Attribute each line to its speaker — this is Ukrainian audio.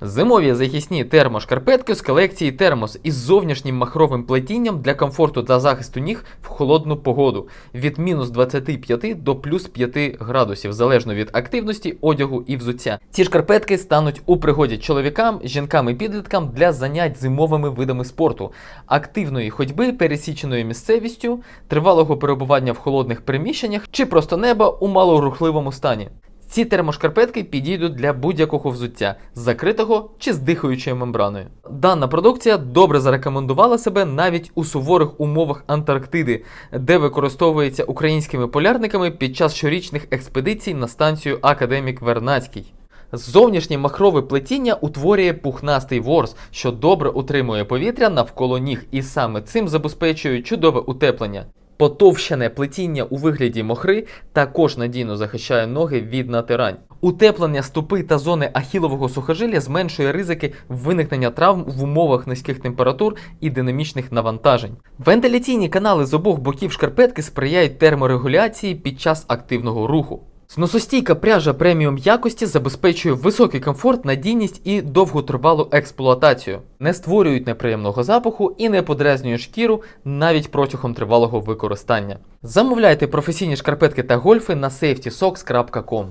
Speaker 1: Зимові захисні термошкарпетки з колекції термос із зовнішнім махровим плетінням для комфорту та захисту ніг в холодну погоду від мінус 25 до плюс 5 градусів, залежно від активності одягу і взуття. Ці шкарпетки стануть у пригоді чоловікам, жінкам і підліткам для занять зимовими видами спорту, активної ходьби, пересіченою місцевістю, тривалого перебування в холодних приміщеннях чи просто неба у малорухливому стані. Ці термошкарпетки підійдуть для будь-якого взуття закритого чи з дихаючою мембраною. Дана продукція добре зарекомендувала себе навіть у суворих умовах Антарктиди, де використовується українськими полярниками під час щорічних експедицій на станцію Академік Вернацький. Зовнішнє махрове плетіння утворює пухнастий ворс, що добре утримує повітря навколо ніг, і саме цим забезпечує чудове утеплення. Потовщене плетіння у вигляді мохри також надійно захищає ноги від натирань. Утеплення стопи та зони ахілового сухожилля зменшує ризики виникнення травм в умовах низьких температур і динамічних навантажень. Вентиляційні канали з обох боків шкарпетки сприяють терморегуляції під час активного руху. Зносостійка пряжа преміум якості забезпечує високий комфорт, надійність і довготривалу експлуатацію, не створюють неприємного запаху і не подразнює шкіру навіть протягом тривалого використання. Замовляйте професійні шкарпетки та гольфи на safetysocks.com.